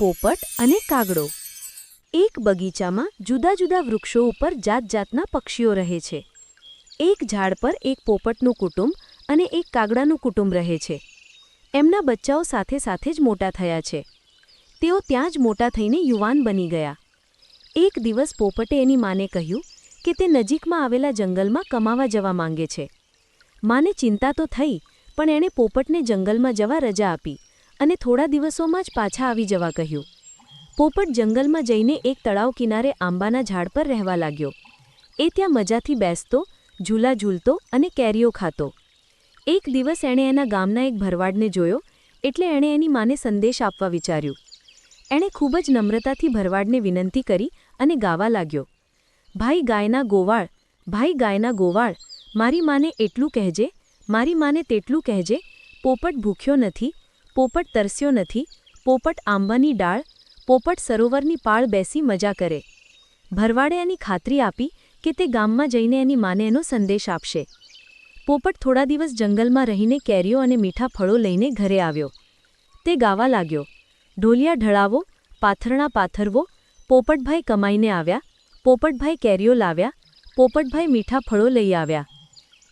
પોપટ અને કાગડો. એક બગીચામાં જુદા જુદા વૃક્ષો ઉપર જાત જાતના પક્ષીઓ રહે છે. એક ઝાડ પર એક પોપટનું કુટુંબ અને એક કાગડાનું કુટુંબ રહે છે. એમના બચ્ચાઓ સાથે સાથે જ મોટા થયા છે. તેઓ ત્યાં જ મોટા થઈને યુવાન બની ગયા. એક દિવસ પોપટે એની માને કહ્યું કે તે નજીકમાં આવેલા જંગલમાં કમાવા જવા માંગે છે. માને ચિંતા તો થઈ, પણ એણે પોપટને જંગલમાં જવા રજા આપી. અને થોડા દિવસોમાં જ પાછા આવી જવા કહ્યું. પોપટ જંગલમાં જઈને એક તળાવ કિનારે આંબાના ઝાડ પર રહેવા લાગ્યો. એ ત્યાં મજાથી બેસતો, ઝૂલા ઝૂલતો અને કેરીઓ ખાતો. એક દિવસ એણે એના ગામના એક ભરવાડને જોયો, એટલે એણે એની માને સંદેશ આપવા વિચાર્યું. એણે ખૂબ જ નમ્રતાથી ભરવાડને વિનંતી કરી અને ગાવા લાગ્યો. ભાઈ ગાયના ગોવાળ, ભાઈ ગાયના ગોવાળ, મારી માને એટલું કહેજે, મારી માને તેટલું કહેજે, પોપટ ભૂખ્યો નથી પોપટ તરસ્યો નથી, પોપટ આંબાની ડાળ, પોપટ સરોવરની પાળ બેસી મજા કરે. ભરવાડે એની ખાતરી આપી કે તે ગામમાં જઈને એની માને એનો સંદેશ આપશે. પોપટ થોડા દિવસ જંગલમાં રહીને કેરીઓ અને મીઠા ફળો લઈને ઘરે આવ્યો. તે ગાવા લાગ્યો. ઢોલિયા ઢળાવો, પાથરણા પાથરવો, પોપટભાઈ કમાઈને આવ્યા, પોપટભાઈ કેરીઓ લાવ્યા, પોપટભાઈ મીઠા ફળો લઈ આવ્યા.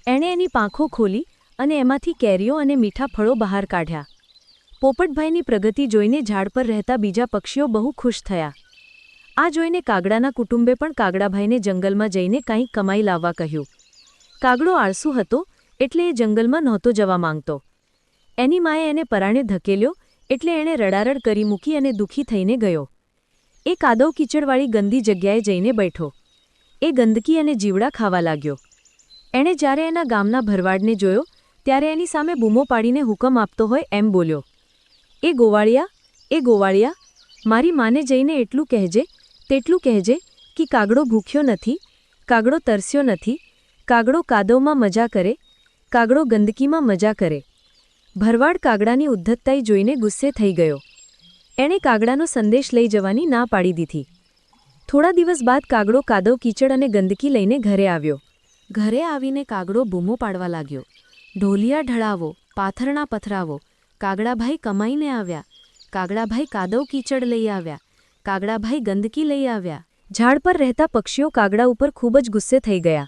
એણે એની પાંખો ખોલી અને એમાંથી કેરીઓ અને મીઠા ફળો બહાર કાઢ્યા. પોપટભાઈની પ્રગતિ જોઈને ઝાડ પર રહેતા બીજા પક્ષીઓ બહુ ખુશ થયા. આ જોઈને કાગડાના કુટુંબે પણ કાગડાભાઈને જંગલમાં જઈને કંઈક કમાઈ લાવવા કહ્યું. કાગડો આળસુ હતો, એટલે એ જંગલમાં નહોતો જવા માંગતો. એની માએ એને પરાણે ધકેલ્યો, એટલે એણે રડારડ કરી મૂકી અને દુઃખી થઈને ગયો. એ કાદવ કીચડવાળી ગંદી જગ્યાએ જઈને બેઠો. એ ગંદકી અને જીવડા ખાવા લાગ્યો. એણે જ્યારે એના ગામના ભરવાડને જોયો, ત્યારે એની સામે બૂમો પાડીને હુકમ આપતો હોય એમ બોલ્યો. એ ગોવાળિયા એ ગોવાળિયા, મારી માને જઈને એટલું કહેજે, તેટલું કહેજે કે કાગડો ભૂખ્યો નથી, કાગડો તરસ્યો નથી, કાગડો કાદવમાં મજા કરે, કાગડો ગંદકીમાં મજા કરે. ભરવાડ કાગડાની ઉદ્ધતતાઈ જોઈને ગુસ્સે થઈ ગયો. એણે કાગડાનો સંદેશ લઈ જવાની ના પાડી દીધી. થોડા દિવસ બાદ કાગડો કાદવ કીચડ અને ગંદકી લઈને ઘરે આવ્યો. ઘરે આવીને કાગડો બૂમો પાડવા લાગ્યો. ઢોલિયા ઢળાવો, પાથરણા પથરાવો કાગડાભાઈ કમાઈને આવ્યા. કાગડાભાઈ કાદવ કીચડ લઈ આવ્યા. કાગડાભાઈ ગંદકી લઈ આવ્યા. ઝાડ પર રહેતા પક્ષીઓ કાગડા ઉપર ખૂબ જ ગુસ્સે થઈ ગયા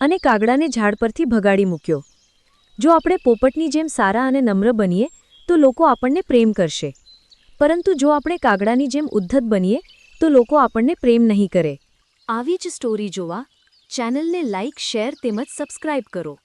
અને કાગડાને ઝાડ પરથી ભગાડી મૂક્યો. જો આપણે પોપટની જેમ સારા અને નમ્ર બનીએ, તો લોકો આપણને પ્રેમ કરશે. પરંતુ જો આપણે કાગડાની જેમ ઉદ્ધત બનીએ, તો લોકો આપણને પ્રેમ નહીં કરે. આવી જ સ્ટોરી જોવા. ચેનલને લાઇક શેર તેમજ સબસ્ક્રાઇબ કરો.